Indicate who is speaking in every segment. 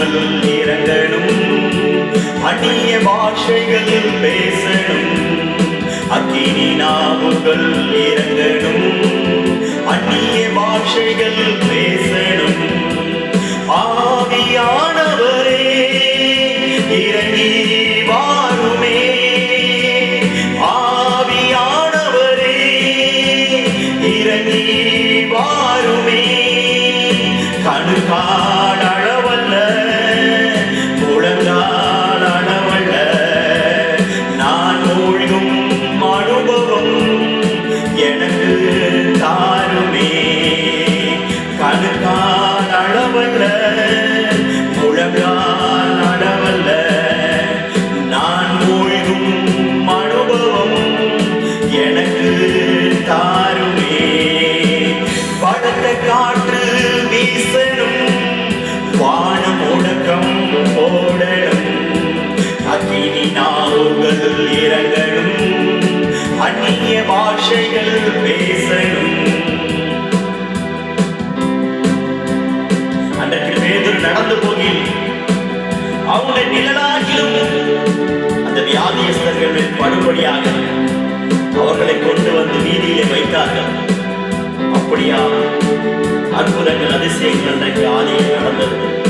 Speaker 1: உங்களும் இறங்கணும். அந்நிய பாஷைகள் பேசணும். அக்கினி நாவுகள் இறங்கணும். அந்நிய பாஷைகள் பேசணும். ஆவியானவரே இறங்கி வாருமே. அவங்களுடைய நிழலாகிலும் அந்த வியாதியஸ்தர்கள் மேல் படுபடியாக அவர்களை கொண்டு வந்து வீதியிலே வைத்தார்கள். அப்படியா? அற்புதங்கள் அதிசயங்கள் அன்றைக்கு ஆதியில் நடந்தது.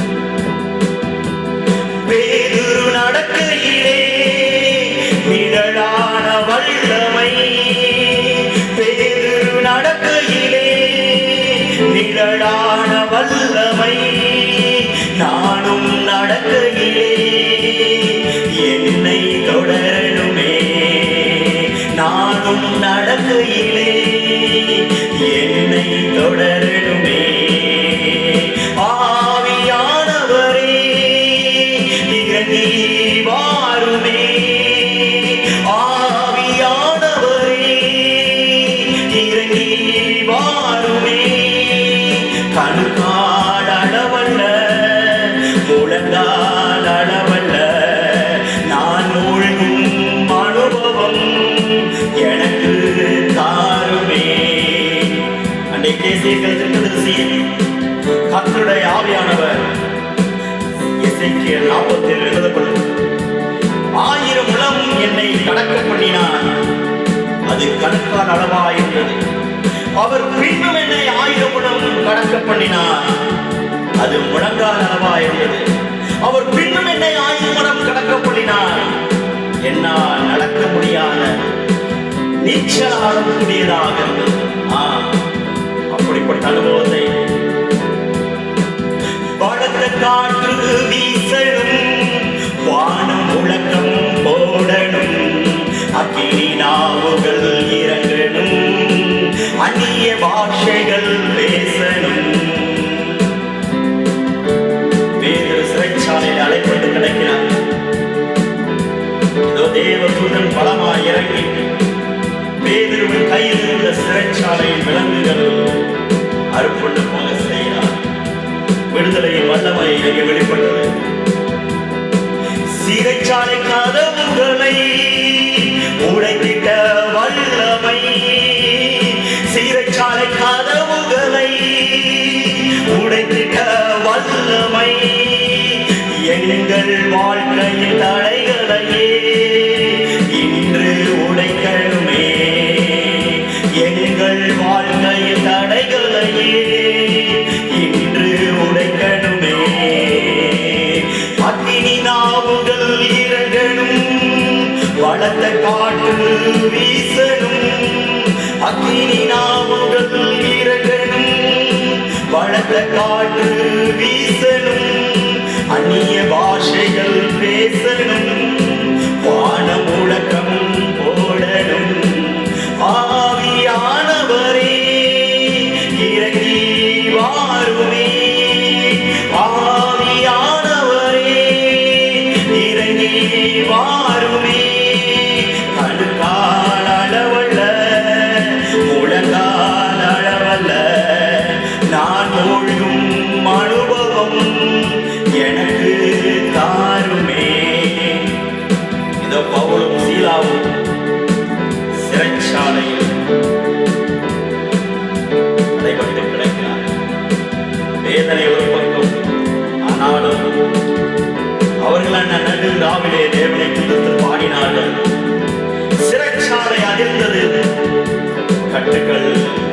Speaker 1: உழந்தால் நான் மூழ்கும் அனுபவம் எனக்கு தாருமே. அன்றை கேசிய திருக்கதரிசியில் கத்தருடைய ஆவியானவர் இசைக்கு நாற்பத்தில் எழுதப்படும் ஆயிரம் உளம் என்னை கடக்க அது கணக்கால் அளவாயிருந்தது அவர் பின்னும் என்னை ஆயிரம் உளம் கடக்க பண்ணினார். என்னால் நடக்க முடியாத நீச்சல் ஆடக்கூடியதாக இருந்தது. அப்படிப்பட்ட அனுபவத்தை கதவுகளை உடைத்திட்ட வல்லமை எங்கள் வாழ்க்கையின் தடைகளையே. heute wie நாட்களிலே தேவனை துதித்து பாடினார்கள். சிறைச்சாலை அதிர்ந்தது. கட்டுகள்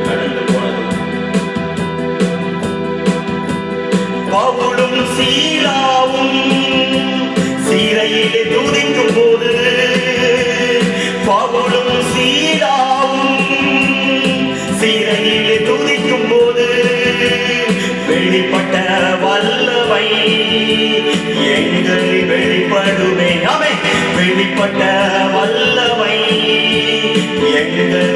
Speaker 1: கடந்து போனது. பவுலும் சீலாவும் சீரையிலே துதிக்கும் போது பவுலும் சீலாவும் சீரையிலே துதிக்கும் போது வெளிப்பட்ட வல்லவை வெளிப்பட்ட வல்லவை எங்கள்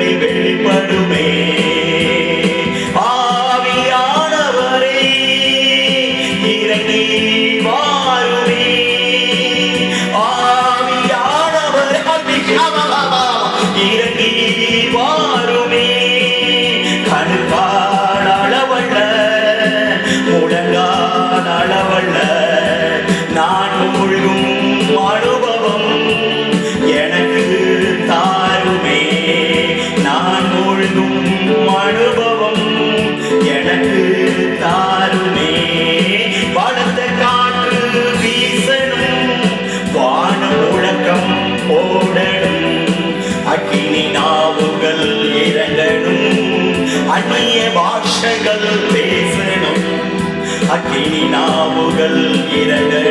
Speaker 1: அக்கினி நாவுகள் இறங்கணும் அந்நிய பாஷைகள் பேசணும். அக்கினி நாவுகள் இறங்கணும்